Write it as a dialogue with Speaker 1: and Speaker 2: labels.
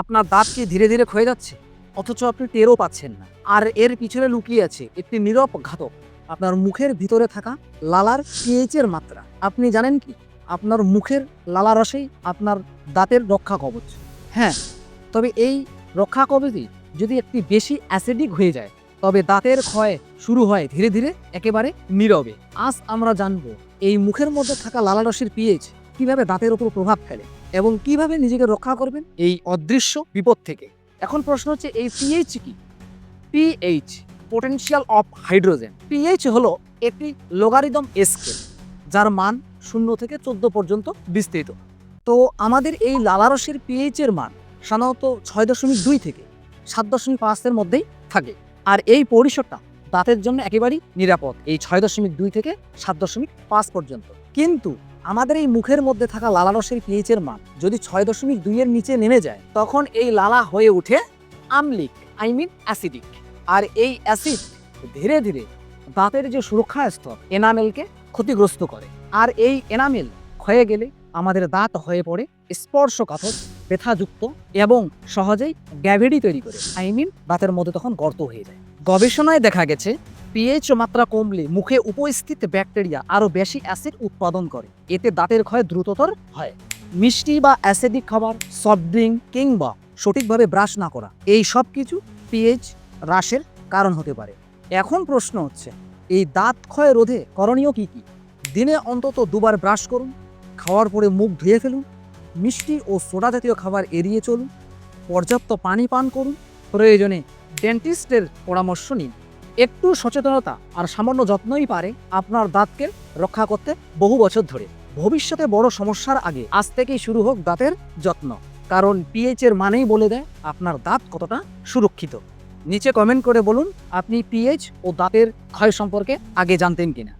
Speaker 1: আপনার দাঁত কি ধীরে ধীরে ক্ষয়ে যাচ্ছে? অথচ আপনি টেরও পাচ্ছেন না। আর এর পিছনে লুকিয়ে আছে একটি নীরব ঘাতক। আপনার মুখের ভিতরে থাকা লালার পিএইচ এর মাত্রা। আপনি জানেন কি? আপনার মুখের লালা রসেই আপনার দাঁতের রক্ষা কবচ। হ্যাঁ তবে এই রক্ষা কবচই যদি একটি বেশি অ্যাসিডিক হয়ে যায়, তবে দাঁতের ক্ষয় শুরু হয় ধীরে ধীরে একেবারে নীরবে। আজ আমরা জানব এই মুখের মধ্যে থাকা লালারসের পিএইচ কীভাবে দাঁতের উপর প্রভাব ফেলে। এবং কীভাবে নিজেকে রক্ষা করবেন? এই অদৃশ্য বিপদ থেকে। এখন প্রশ্ন হচ্ছে, এই পিএইচ কি? PH potential of hydrogen PH হলো একটি লোগারিদম স্কেল যার মান শূন্য থেকে চোদ্দ পর্যন্ত বিস্তৃত। তো আমাদের এই লালারসের পিএইচ এর মান সাধারণত ছয় দশমিক দুই থেকে সাত দশমিক পাঁচের মধ্যেই থাকে। আর এই পরিসরটা দাঁতের জন্য একেবারেই নিরাপদ, এই ছয় দশমিক দুই থেকে সাত দশমিক পাঁচ পর্যন্ত। কিন্তু আমাদের এই মুখের মধ্যে থাকা লালারসের পিএইচ এর মান যদি ছয় দশমিক দুইয়ের নিচে নেমে যায়, তখন এই লালা হয়ে ওঠে আমলিক আই মিন অ্যাসিডিক আর এই অ্যাসিড ধীরে ধীরে দাঁতের যে সুরক্ষা স্তর এনামেলকে ক্ষতিগ্রস্ত করে। আর এই এনামেল ক্ষয়ে গেলে আমাদের দাঁত হয়ে পড়ে স্পর্শকাতর, ব্যথাযুক্ত এবং সহজেই গ্যাভিডি তৈরি করে আই মিন দাঁতের মধ্যে তখন গর্ত হয়ে যায়। গবেষণায় দেখা গেছে পিএইচ মাত্রা কমলে মুখে উপস্থিত ব্যাকটেরিয়া আরও বেশি অ্যাসিড উৎপাদন করে। এতে দাঁতের ক্ষয় দ্রুততর হয়। মিষ্টি বা অ্যাসিডিক খাবার, সফট ড্রিঙ্ক কিংবা সঠিকভাবে ব্রাশ না করা, এই সব কিছু পিএইচ হ্রাসের কারণ হতে পারে। এখন প্রশ্ন হচ্ছে, এই দাঁত ক্ষয় রোধে করণীয় কি কি? দিনে অন্তত দুবার ব্রাশ করুন, খাওয়ার পরে মুখ ধুয়ে ফেলুন, মিষ্টি ও সোডা জাতীয় খাবার এড়িয়ে চলুন, পর্যাপ্ত পানি পান করুন, প্রয়োজনে ডেন্টিস্টের পরামর্শ নিন। একটু সচেতনতা আর সামান্য যত্নই পারে আপনার দাঁতকে রক্ষা করতে বহু বছর ধরে। ভবিষ্যতে বড় সমস্যার আগে আজ থেকেই শুরু হোক দাঁতের যত্ন। কারণ পিএইচ এর মানেই বলে দেয় আপনার দাঁত কতটা সুরক্ষিত। নিচে কমেন্ট করে বলুন, আপনি পিএইচ ও দাঁতের ক্ষয় সম্পর্কে আগে জানতেন কিনা।